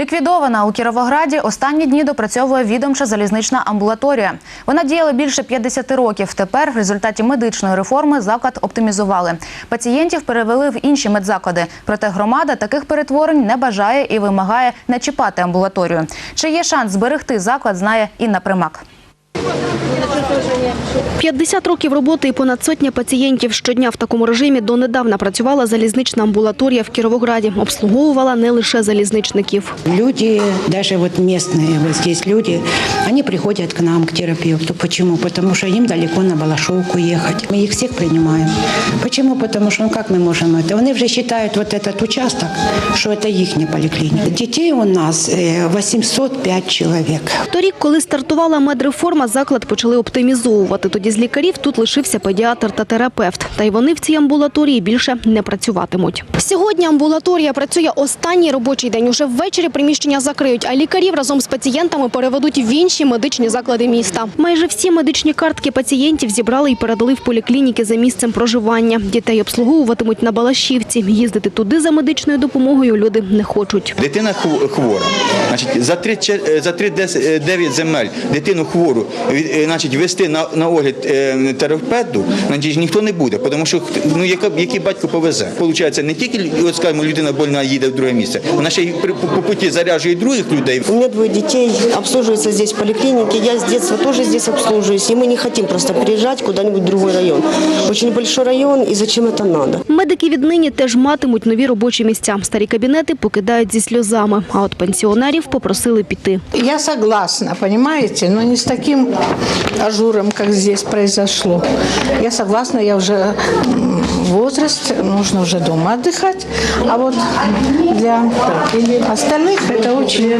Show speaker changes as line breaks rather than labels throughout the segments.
Ліквідована у Кіровограді останні дні допрацьовує відомча залізнична амбулаторія. Вона діяла більше 50 років. Тепер в результаті медичної реформи заклад оптимізували. Пацієнтів перевели в інші медзаклади. Проте громада таких перетворень не бажає і вимагає не чіпати амбулаторію. Чи є шанс зберегти заклад, знає Інна Примак.
50 років роботи і понад сотня пацієнтів щодня в такому режимі донедавна працювала залізнична амбулаторія в Кіровограді. Обслуговувала не лише залізничників.
Люди, даже вот местные вот здесь люди, они приходят к нам, к терапевту. Почему? Потому что им далеко на Балашовку ехать. Мы их всех принимаем. Почему? Потому что, ну как мы можем это? Они уже считают вот этот участок, что это их поликлиника. Детей у нас э, 805 человек.
Торік, коли стартувала медреформа, заклад почали оптимізовувати. Тоді з лікарів тут лишився педіатр та терапевт. Та й вони в цій амбулаторії більше не працюватимуть. Сьогодні амбулаторія працює останній робочий день. Уже ввечері приміщення закриють, а лікарів разом з пацієнтами переведуть в інші медичні заклади міста. Майже всі медичні картки пацієнтів зібрали і передали в поліклініки за місцем проживання. Дітей обслуговуватимуть на Балашівці. Їздити туди за медичною допомогою люди не хочуть.
Дитина хв- хвора. Значить, за 3, е, за 3 9 земель дитину хвору е, значить, вести на, на огляд е, терапевту, значить, ніхто не буде, тому що ну, яка, який батько повезе. Получається, не тільки от, скажімо, людина больна їде в друге місце, вона ще й при- по, по путі заряджує других людей.
У меня двое детей, обслуживаются здесь в поликлинике. Я с детства тоже здесь обслуживаюсь. И мы не хотим просто переезжать куда-нибудь в другой район. Очень большой район, и зачем это надо?
Медики віднині теж матимуть нові робочі місця. Старі кабінети покидають зі сльозами, а от пенсіонерів попросили піти.
Я согласна, понимаете, но не с таким ажуром, как здесь произошло. Я согласна, я уже м, возраст, нужно уже дома отдыхать. А вот для остальных это очень...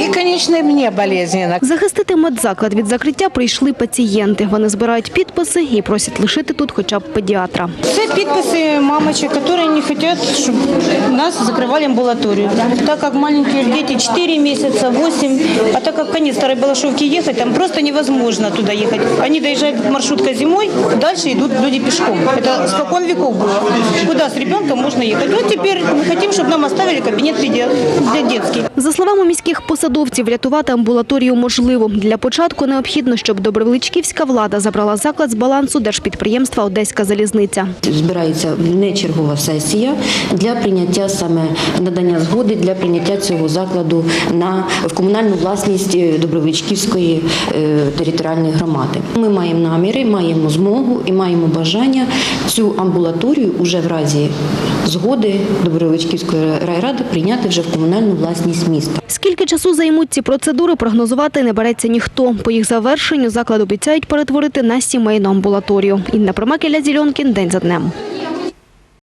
И, конечно, и мне болезненно.
Захистити медзаклад від закриття прийшли пацієнти. Вони збирають підписи і просять лишити тут хоча б педіатра.
Це підписи мамочек, которые не хотят, чтобы нас закрывали амбулаторию. Так как маленькие дети 4 месяца, 8, а так как в конец Старой Балашовки ехать, там просто невозможно туда ехать. Они доезжают маршруткой зимой, дальше идут люди пешком. Это спокон веков было. Куда с ребенком можно ехать? Вот теперь мы хотим, чтобы нам оставили кабинет педи- для детский.
За словами міських посадовців, врятувати амбулаторію можливо. Для початку необхідно, щоб добровеличківська влада забрала заклад з балансу держпідприємства Одеська залізниця.
збирається нечергова сесія для прийняття саме надання згоди для прийняття цього закладу на в комунальну власність е, Добровичківської е, територіальної громади. Ми маємо наміри, маємо змогу і маємо бажання цю амбулаторію уже в разі згоди Добровичківської райради прийняти вже в комунальну власність міста.
Скільки часу займуть ці процедури, прогнозувати не береться ніхто. По їх завершенню заклад обіцяють перетворити на сімейну амбулаторію. Інна Промакеля Зільонкін день за днем.